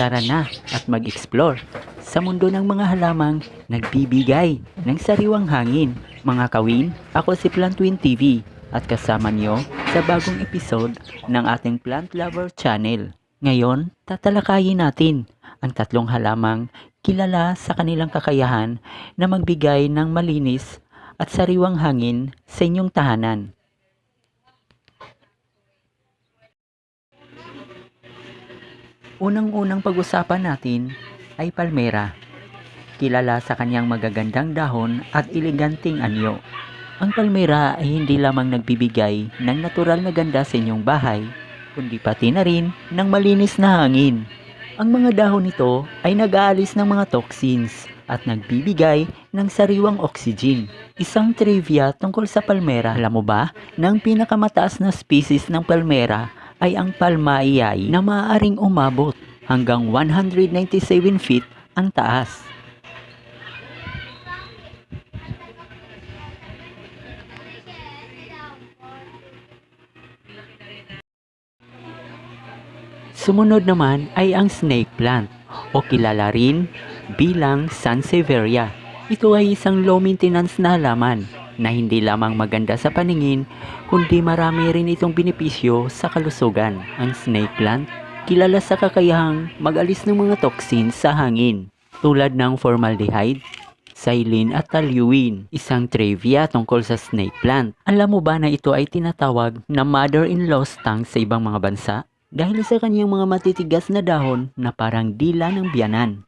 Tara na at mag-explore sa mundo ng mga halamang nagbibigay ng sariwang hangin. Mga kawin, ako si Plantwin TV at kasama niyo sa bagong episode ng ating Plant Lover Channel. Ngayon, tatalakayin natin ang tatlong halamang kilala sa kanilang kakayahan na magbigay ng malinis at sariwang hangin sa inyong tahanan. Unang-unang pag-usapan natin ay palmera. Kilala sa kanyang magagandang dahon at eleganting anyo. Ang palmera ay hindi lamang nagbibigay ng natural na ganda sa inyong bahay, kundi pati na rin ng malinis na hangin. Ang mga dahon nito ay nag-aalis ng mga toxins at nagbibigay ng sariwang oxygen. Isang trivia tungkol sa palmera. Alam mo ba na pinakamataas na species ng palmera ay ang palmaiai na maaaring umabot hanggang 197 feet ang taas. Sumunod naman ay ang snake plant o kilala rin bilang Sansevieria. Ito ay isang low maintenance na halaman na hindi lamang maganda sa paningin kundi marami rin itong benepisyo sa kalusugan. Ang snake plant kilala sa kakayahang mag-alis ng mga toxins sa hangin tulad ng formaldehyde, xylene at toluene. Isang trivia tungkol sa snake plant. Alam mo ba na ito ay tinatawag na mother-in-law stang sa ibang mga bansa? Dahil sa kanyang mga matitigas na dahon na parang dila ng biyanan.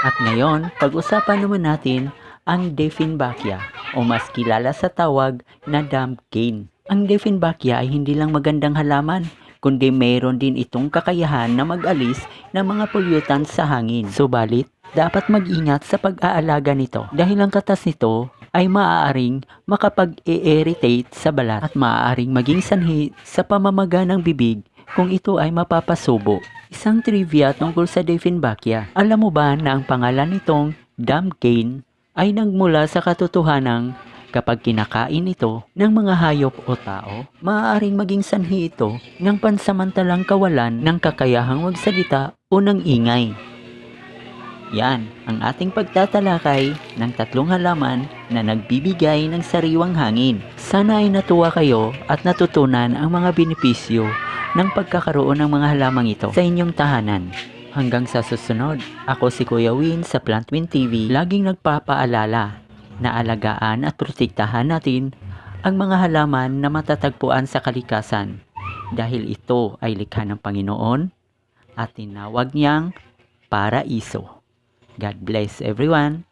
At ngayon, pag-usapan naman natin ang Dieffenbachia o mas kilala sa tawag na damp cane. Ang Dieffenbachia ay hindi lang magandang halaman, kundi mayroon din itong kakayahan na mag-alis ng mga pollutants sa hangin. Subalit, dapat mag-ingat sa pag-aalaga nito dahil ang katas nito ay maaaring makapag-irritate sa balat at maaaring maging sanhi sa pamamaga ng bibig kung ito ay mapapasubo. Isang trivia tungkol sa Dieffenbachia. Alam mo ba na ang pangalan nitong Damkane ay nagmula sa katotohanang kapag kinakain ito ng mga hayop o tao, maaaring maging sanhi ito ng pansamantalang kawalan ng kakayahang magsalita o ng ingay. Yan ang ating pagtatalakay ng tatlong halaman na nagbibigay ng sariwang hangin. Sana ay natuwa kayo at natutunan ang mga benepisyo ng pagkakaroon ng mga halamang ito sa inyong tahanan. Hanggang sa susunod, ako si Kuya Win sa Plantwin TV, laging nagpapaalala na alagaan at protektahan natin ang mga halaman na matatagpuan sa kalikasan dahil ito ay likha ng Panginoon at tinawag niyang paraiso. God bless everyone.